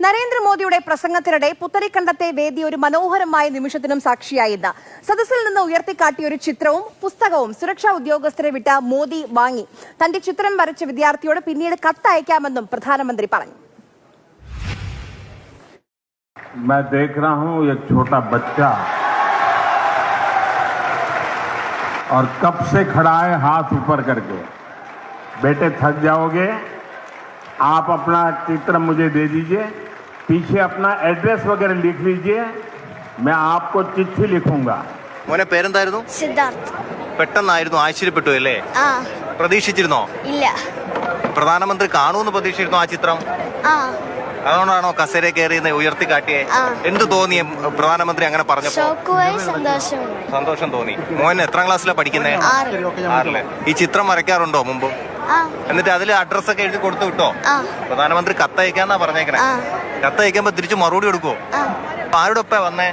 നരേന്ദ്രമോദിയുടെ പ്രസംഗത്തിനിടെ പുത്തരിക്കണ്ടത്തെ വേദി ഒരു മനോഹരമായ നിമിഷത്തിനും സാക്ഷിയായി ഇന്ന് സദസ്സിൽ നിന്ന് ഉയർത്തിക്കാട്ടിയ ഒരു ചിത്രവും പുസ്തകവും സുരക്ഷാ ഉദ്യോഗസ്ഥരെ വിട്ട മോദി വാങ്ങി തന്റെ ചിത്രം വരച്ച വിദ്യാർത്ഥിയോട് പിന്നീട് കത്തയക്കാമെന്നും പ്രധാനമന്ത്രി പറഞ്ഞു मैं देख रहा हूं एक छोटा बच्चा और कब से खड़ा है हाथ ऊपर करके बेटे थक जाओगे आप अपना चित्र मुझे दे दीजिए पीछे अपना एड्रेस वगैरह लिख लीजिए मैं आपको चिट्ठी लिखूंगा മോനെ പേരെന്തായിരുന്നു സിദ്ധാർത്ഥ് പെട്ടെന്നായിരുന്നു ആശ്ചര്യപ്പെട്ടു അല്ലേ ആ പ്രതീക്ഷിച്ചിരുന്നോ ഇല്ല പ്രധാനമന്ത്രി കാണുമെന്ന് പ്രതീക്ഷിച്ചിരുന്നോ ആ ചിത്രം ആ അതുകൊണ്ടാണോ കസേര കയറി ഉയർത്തി കാട്ടിയേ ആ. എന്ത് തോന്നി പ്രധാനമന്ത്രി അങ്ങനെ പറഞ്ഞപ്പോ ഷോക്കുമായി സന്തോഷമുണ്ട് സന്തോഷം തോന്നി മോൻ എത്രാം ക്ലാസ്സിലാണ് പഠിക്കുന്നേ ആറ് ആറില് ഈ ചിത്രം വരയ്ക്കാറുണ്ടോ മുമ്പ് ആ എന്നിട്ട് അതിൽ അഡ്രസ് ഒക്കെ എഴുതി കൊടുത്തു വിട്ടോ ആ പ്രധാനമന്ത്രി കത്തയക്കാന്നാ പറഞ്ഞേക്കണേ ആ. കത്തയക്കുമ്പോ തിരിച്ചു മറുപടി കൊടുക്കുവോ? ആ. അപ്പൊ ആരുടെ ഒപ്പ വന്നേ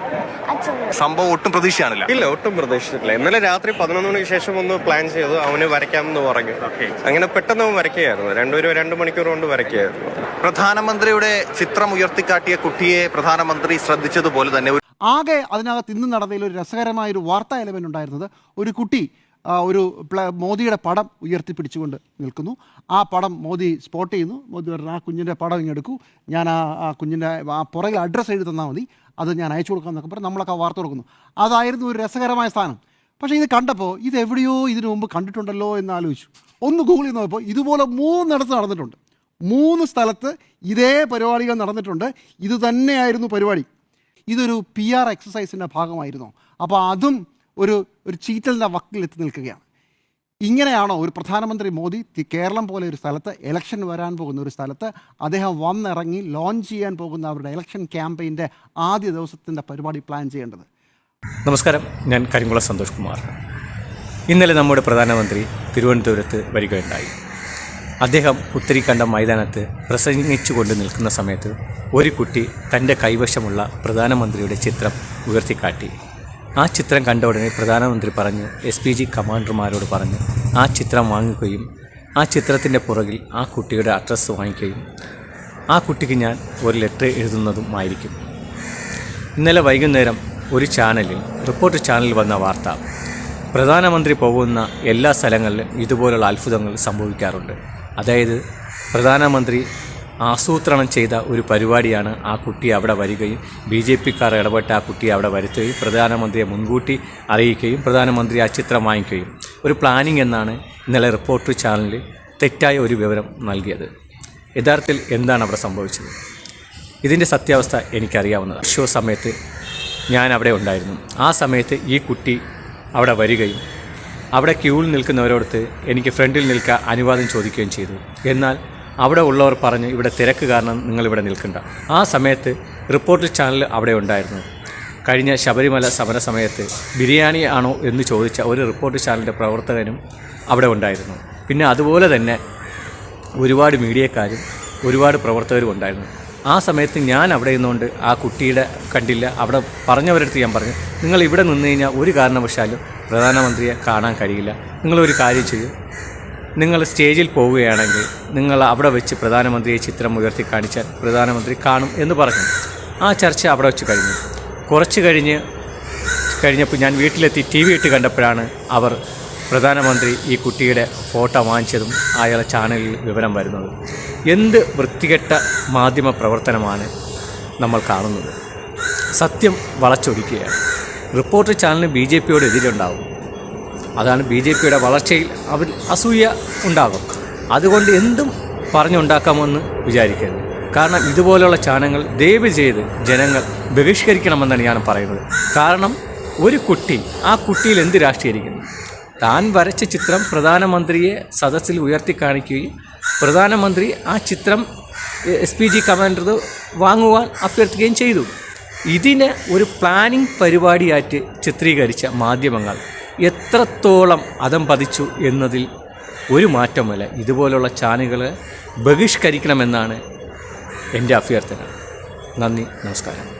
സംഭവം ഒട്ടും പ്രതീക്ഷയാണില്ല ഇല്ല ഒട്ടും പ്രതീക്ഷിച്ചിട്ടില്ല. ഇന്നലെ രാത്രി പതിനൊന്ന് മണിക്ക് ശേഷം ഒന്ന് പ്ലാൻ ചെയ്തു അവന് വരയ്ക്കാമെന്ന് പറഞ്ഞു. അങ്ങനെ പെട്ടെന്ന് അവൻ വരയ്ക്കുകയായിരുന്നു. രണ്ടുപേരും രണ്ട് മണിക്കൂർ കൊണ്ട് വരയ്ക്കുകയായിരുന്നു. പ്രധാനമന്ത്രിയുടെ ചിത്രം ഉയർത്തിക്കാട്ടിയ കുട്ടിയെ പ്രധാനമന്ത്രി ശ്രദ്ധിച്ചതുപോലെ തന്നെ ആകെ അതിനകത്ത് ഇന്ന് നടന്നതിൽ ഒരു രസകരമായ ഒരു വാർത്താ എലമെന്റ് ഉണ്ടായിരുന്നത്. ഒരു കുട്ടി ഒരു മോദിയുടെ പടം ഉയർത്തിപ്പിടിച്ചുകൊണ്ട് നിൽക്കുന്നു. ആ പടം മോദി സ്പോട്ട് ചെയ്യുന്നു. മോദി പറഞ്ഞു ആ കുഞ്ഞിന്റെ പടം ഇങ്ങെടുക്കൂ ഞാൻ ആ ആ കുഞ്ഞിന്റെ ആ പുറകിൽ അഡ്രസ്സ് എഴുതി തന്നാൽ മതി. അത് ഞാൻ അയച്ചു കൊടുക്കാം എന്നൊക്കെ പറഞ്ഞ് നമ്മളൊക്കെ വാർത്ത കൊടുക്കുന്നു. അതായിരുന്നു ഒരു രസകരമായ സ്ഥാനം. പക്ഷേ ഇത് കണ്ടപ്പോൾ ഇത് എവിടെയോ ഇതിനു മുമ്പ് കണ്ടിട്ടുണ്ടല്ലോ എന്ന് ആലോചിച്ചു. ഒന്ന് ഗൂഗിൾ ചെയ്ത് നോക്കിയപ്പോൾ ഇതുപോലെ മൂന്നിടത്ത് നടന്നിട്ടുണ്ട്. മൂന്ന് സ്ഥലത്ത് ഇതേ പരിപാടികൾ നടന്നിട്ടുണ്ട്. ഇത് തന്നെയായിരുന്നു പരിപാടി. ഇതൊരു പി ആർ എക്സസൈസിന്റെ ഭാഗമായിരുന്നു. അപ്പോൾ അതും ഒരു ഒരു ചീറ്റലിന്റെ വക്കിലെത്തി നിൽക്കുകയാണ്. ഇങ്ങനെയാണോ ഒരു പ്രധാനമന്ത്രി മോദി കേരളം പോലെ ഒരു സ്ഥലത്ത് ഇലക്ഷൻ വരാൻ പോകുന്ന ഒരു സ്ഥലത്ത് അദ്ദേഹം വന്നിറങ്ങി ലോഞ്ച് ചെയ്യാൻ പോകുന്ന അവരുടെ ഇലക്ഷൻ ക്യാമ്പയിന്റെ ആദ്യ ദിവസത്തിന്റെ പരിപാടി പ്ലാൻ ചെയ്യേണ്ടത്? നമസ്കാരം. ഞാൻ കരിങ്കുള സന്തോഷ് കുമാർ. ഇന്നലെ നമ്മുടെ പ്രധാനമന്ത്രി തിരുവനന്തപുരത്ത് വരികയുണ്ടായി. അദ്ദേഹം ഉത്തരിക്കണ്ട മൈതാനത്ത് പ്രസംഗിച്ചുകൊണ്ട് നിൽക്കുന്ന സമയത്ത് ഒരു കുട്ടി തന്റെ കൈവശമുള്ള പ്രധാനമന്ത്രിയുടെ ചിത്രം ഉയർത്തിക്കാട്ടി. ആ ചിത്രം കണ്ട ഉടനെ പ്രധാനമന്ത്രി പറഞ്ഞു എസ് പി ജി കമാൻഡർമാരോട് പറഞ്ഞു ആ ചിത്രം വാങ്ങിക്കുകയും ആ ചിത്രത്തിന്റെ പുറകിൽ ആ കുട്ടിയുടെ അഡ്രസ്സ് വാങ്ങിക്കുകയും. ആ കുട്ടിക്ക് ഞാൻ ഒരു ലെറ്റർ എഴുതുന്നതും ആയിരിക്കും. ഇന്നലെ വൈകുന്നേരം ഒരു ചാനലിൽ റിപ്പോർട്ട് ചാനലിൽ വന്ന വാർത്ത പ്രധാനമന്ത്രി പോകുന്ന എല്ലാ സ്ഥലങ്ങളിലും ഇതുപോലുള്ള അത്ഭുതങ്ങൾ സംഭവിക്കാറുണ്ട്. അതായത് പ്രധാനമന്ത്രി ആസൂത്രണം ചെയ്ത ഒരു പരിപാടിയാണ് ആ കുട്ടി അവിടെ വരികയും ബി ജെ പിക്കാർ ഇടപെട്ട് ആ കുട്ടിയെ അവിടെ വരുത്തുകയും പ്രധാനമന്ത്രിയെ മുൻകൂട്ടി അറിയിക്കുകയും പ്രധാനമന്ത്രി ആ ചിത്രം വാങ്ങിക്കുകയും. ഒരു പ്ലാനിംഗ് എന്നാണ് ഇന്നലെ റിപ്പോർട്ടർ ചാനലിൽ തെറ്റായ ഒരു വിവരം നൽകിയത്. യഥാർത്ഥത്തിൽ എന്താണ് അവിടെ സംഭവിച്ചത്? ഇതിന്റെ സത്യാവസ്ഥ എനിക്കറിയാവുന്നതാണ്. ഷോ സമയത്ത് ഞാൻ അവിടെ ഉണ്ടായിരുന്നു. ആ സമയത്ത് ഈ കുട്ടി അവിടെ വരികയും അവിടെ ക്യൂവിൽ നിൽക്കുന്നവരോടത്ത് എനിക്ക് ഫ്രണ്ടിൽ നിൽക്കാൻ അനുവാദം ചോദിക്കുകയും ചെയ്തു. എന്നാൽ അവിടെ ഉള്ളവർ പറഞ്ഞു ഇവിടെ തിരക്ക് കാരണം നിങ്ങളിവിടെ നിൽക്കണ്ട. ആ സമയത്ത് റിപ്പോർട്ടർ ചാനൽ അവിടെ ഉണ്ടായിരുന്നു. കഴിഞ്ഞ ശബരിമല സമര സമയത്ത് ബിരിയാണി ആണോ എന്ന് ചോദിച്ച ഒരു റിപ്പോർട്ട് ചാനലിന്റെ പ്രവർത്തകനും അവിടെ ഉണ്ടായിരുന്നു. പിന്നെ അതുപോലെ തന്നെ ഒരുപാട് മീഡിയക്കാരും ഒരുപാട് പ്രവർത്തകരും ഉണ്ടായിരുന്നു. ആ സമയത്ത് ഞാൻ അവിടെ നിന്നുകൊണ്ട് ആ കുട്ടിയുടെ കണ്ടില്ല. അവിടെ പറഞ്ഞവരടുത്ത് ഞാൻ പറഞ്ഞു നിങ്ങൾ ഇവിടെ നിന്ന് കഴിഞ്ഞാൽ ഒരു കാരണവശാലും പ്രധാനമന്ത്രിയെ കാണാൻ കഴിയില്ല. നിങ്ങളൊരു കാര്യം ചെയ്യും. നിങ്ങൾ സ്റ്റേജിൽ പോവുകയാണെങ്കിൽ നിങ്ങൾ അവിടെ വെച്ച് പ്രധാനമന്ത്രിയെ ചിത്രം ഉയർത്തി കാണിച്ചാൽ പ്രധാനമന്ത്രി കാണും എന്ന് പറഞ്ഞു. ആ ചർച്ച അവിടെ വെച്ച് കഴിഞ്ഞു. കുറച്ച് കഴിഞ്ഞ് കഴിഞ്ഞപ്പോൾ ഞാൻ വീട്ടിലെത്തി ടി വി ഇട്ട് കണ്ടപ്പോഴാണ് അവർ പ്രധാനമന്ത്രി ഈ കുട്ടിയുടെ ഫോട്ടോ വാങ്ങിച്ചതും അയാളെ ചാനലിൽ വിവരം വരുന്നത്. എന്ത് വൃത്തികെട്ട മാധ്യമ പ്രവർത്തനമാണ് നമ്മൾ കാണുന്നത്? സത്യം വളച്ചൊടിക്കുകയാണ്. റിപ്പോർട്ടർ ചാനലിന് ബി ജെ പിയോട് എതിരുണ്ടാവും. അതാണ് ബി ജെ പിയുടെ വളർച്ചയിൽ അവർ അസൂയ ഉണ്ടാകും. അതുകൊണ്ട് എന്തും പറഞ്ഞുണ്ടാക്കാമെന്ന് വിചാരിക്കരുത്. കാരണം ഇതുപോലുള്ള ചാനങ്ങൾ ദയവ് ചെയ്ത് ജനങ്ങൾ ബഹിഷ്കരിക്കണമെന്നാണ് ഞാൻ പറയുന്നത്. കാരണം ഒരു കുട്ടി ആ കുട്ടിയിൽ എന്ത് രാഷ്ട്രീയരിക്കുന്നു താൻ വരച്ച ചിത്രം പ്രധാനമന്ത്രിയെ സദസ്സിൽ ഉയർത്തി കാണിക്കുകയും പ്രധാനമന്ത്രി ആ ചിത്രം എസ് പി ജി കമാൻഡർ വാങ്ങുവാൻ അഭ്യർത്ഥിക്കുകയും ചെയ്തു. ഇതിനെ ഒരു പ്ലാനിംഗ് പരിപാടിയായിട്ട് ചിത്രീകരിച്ച മാധ്യമങ്ങൾ എത്രത്തോളം അതം പതിച്ചു എന്നതിൽ ഒരു മാറ്റമല്ല. ഇതുപോലുള്ള ചാനലുകളെ ബഹിഷ്കരിക്കണമെന്നാണ് എന്റെ അഭ്യർത്ഥന. നന്ദി നമസ്കാരം.